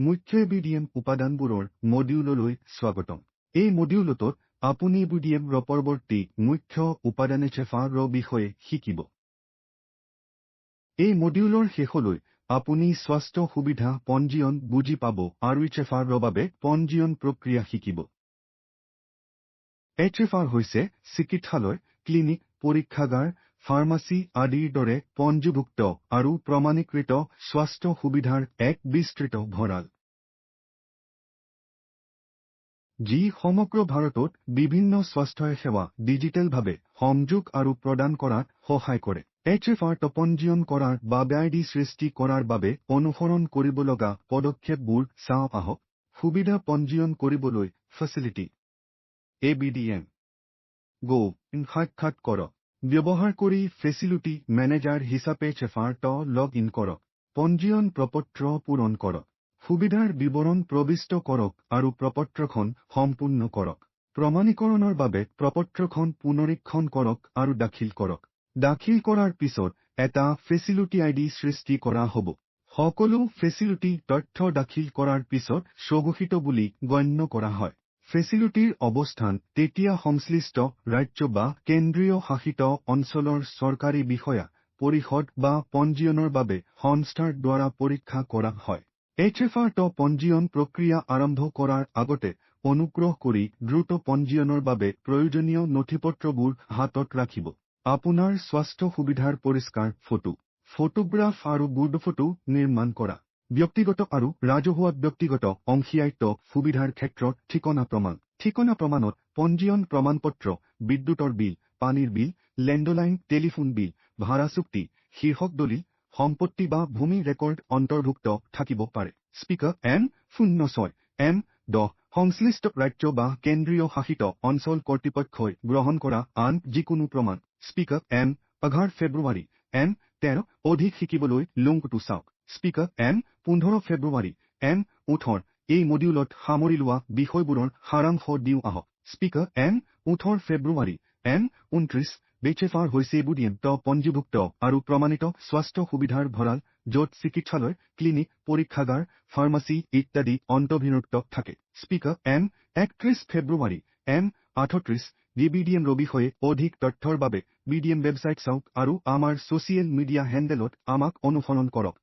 মুখ্য বিডিএম উপাদানবোৰৰ মডিউললৈ স্বাগতম। এই মডিউলটোত আপুনি বিডিএম ৰ পৰৱৰ্তী মুখ্য উপাদান HFR ৰ বিষয়ে শিকিব। এই মডিউলৰ শেষলৈ আপুনি স্বাস্থ্য সুবিধা পঞ্জীয়ন বুজি পাব আৰু HFR ৰ বাবে পঞ্জীয়ন প্ৰক্ৰিয়া শিকিব। HFR হৈছে চিকিৎসালয় ক্লিনিক পৰীক্ষাগাৰ ফাৰ্মাচী আদিৰ দৰে পঞ্জীভুক্ত আৰু প্ৰমাণীকৃত স্বাস্থ্য সুবিধাৰ এক বিস্তৃত ভঁৰাল। যি সমগ্ৰ ভাৰতত বিভিন্ন স্বাস্থ্যসেৱা ডিজিটেলভাৱে সংযোগ আৰু প্ৰদান কৰাত সহায় কৰে। HFR ত পঞ্জীয়ন কৰাৰ বাবে আইডি সৃষ্টি কৰাৰ বাবে অনুসৰণ কৰিবলগা পদক্ষেপবোৰ চাওঁ আহক। সুবিধা পঞ্জীয়ন কৰিবলৈ ফেচিলিটি এবিডিএম গো সাক্ষাৎ কৰক। ব্যৱহাৰ কৰি ফেচিলিটি মেনেজাৰ হিচাপে ত লগ ইন কৰক পঞ্জীয়ন প্ৰপত্ৰ পূৰণ কৰক সুবিধাৰ বিৱৰণ প্ৰবিষ্ট কৰক আৰু প্ৰপত্ৰখন সম্পূৰ্ণ কৰক প্ৰমাণীকৰণৰ বাবে প্ৰপত্ৰখন পুনৰীক্ষণ কৰক আৰু দাখিল কৰক। দাখিল কৰাৰ পিছত এটা ফেচিলিটি আইডি সৃষ্টি কৰা হ'ব। সকলো ফেচিলিটি তথ্য দাখিল কৰাৰ পিছত স্বঘোষিত বুলি গণ্য কৰা হয়। ফেচিলিটিৰ অৱস্থান তেতিয়া সংশ্লিষ্ট ৰাজ্য বা কেন্দ্ৰীয় শাসিত অঞ্চলৰ চৰকাৰী বিষয়া পৰিষদ বা পঞ্জীয়নৰ বাবে সংস্থাৰ দ্বাৰা পৰীক্ষা কৰা হয়। HFR ত পঞ্জীয়ন প্ৰক্ৰিয়া আৰম্ভ কৰাৰ আগতে অনুগ্ৰহ কৰি দ্ৰুত পঞ্জীয়নৰ বাবে প্ৰয়োজনীয় নথিপত্ৰবোৰ হাতত ৰাখিব। আপোনাৰ স্বাস্থ্য সুবিধাৰ পৰিষ্কাৰ ফটো ফটোগ্ৰাফ আৰু গুড নিৰ্মাণ কৰা। ব্যক্তিগত আৰু ৰাজহুৱা ব্যক্তিগত অংশীদাৰিত্ব সুবিধাৰ ক্ষেত্ৰত ঠিকনা প্ৰমাণ। ঠিকনা প্ৰমাণত পঞ্জীয়ন প্ৰমাণপত্ৰ বিদ্যুতৰ বিল পানীৰ বিল লেণ্ডলাইন টেলিফোন বিল ভাড়া চুক্তি শীৰ্ষক দলিল সম্পত্তি বা ভূমি ৰেকৰ্ড অন্তৰ্ভুক্ত থাকিব পাৰে। স্পীকাৰ এম শূন্য ছয় এম দহ সংশ্লিষ্ট ৰাজ্য বা কেন্দ্ৰীয় শাসিত অঞ্চল কৰ্তৃপক্ষই গ্ৰহণ কৰা আন যিকোনো প্ৰমাণ। স্পীকাৰ এম এঘাৰ ফেব্ৰুৱাৰী এম তেৰ অধিক শিকিবলৈ লিংকটো চাওক স্পীকাৰ এম পোন্ধৰ ফেব্ৰুৱাৰী। এম ওঠৰ এই মডিউলত সামৰি লোৱা বিষয়বোৰৰ সাৰাংশ দিওঁ আহক। স্পীকাৰ এম ওঠৰ ফেব্ৰুৱাৰী। এম ঊনত্ৰিছ HFR হৈছে বুডিএম ত পঞ্জীভুক্ত আৰু প্ৰমাণিত স্বাস্থ্য সুবিধাৰ ভঁৰাল য'ত চিকিৎসালয় ক্লিনিক পৰীক্ষাগাৰ ফাৰ্মাচী ইত্যাদি অন্তৰ্ভুক্ত থাকে। স্পীকাৰ এম একত্ৰিছ ফেব্ৰুৱাৰী। এম আঠত্ৰিছ ডিবিডিএম ৰ বিষয়ে অধিক তথ্যৰ বাবে বিডিএম ৱেবছাইট চাওক আৰু আমাৰ ছচিয়েল মিডিয়া হেণ্ডেলত আমাক অনুসৰণ কৰক।